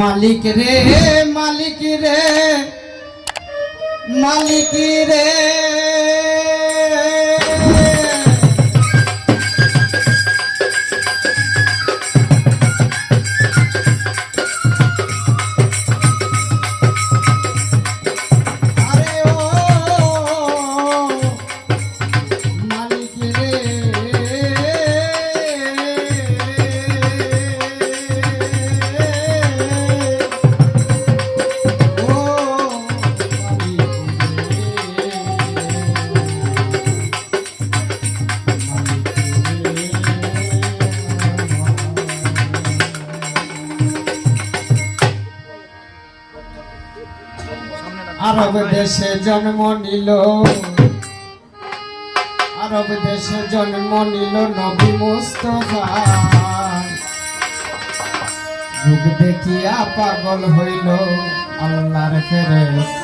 মালিক রে মালিক রে মালিক রে। আরব দেশে জন্ম নিল। আরব দেশে জন্ম নিল নবী মুস্তফা। যুগ দেখিয়া পাগল হইল আল্লাহর ফেরেশতা।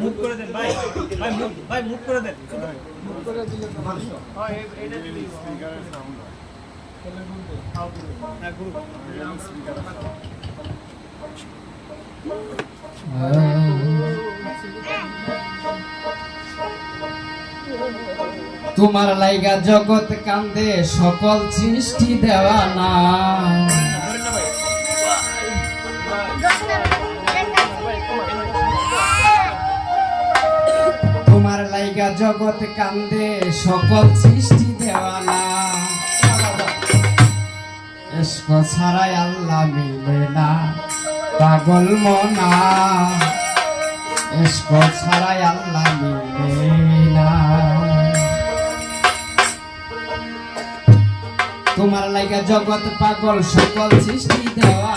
মুভ করে দেন ভাই। ভাই মুভ ভাই মুভ করে দেন। মুখ করে দিলে তো ভালো। না গ্রুপ তোমার লাইগা জগৎ কান্দে সকল সৃষ্টি দেওয়া না লাইগা জগৎ কান্দে, সকল সৃষ্টি দেওয়া না এসক ছাড়াই আল্লাহ মিলে না, পাগল মনা। এসক ছাড়াই আল্লাহ মিলে না। তোমার লাইগা জগৎ পাগল, সকল সৃষ্টি দেওয়া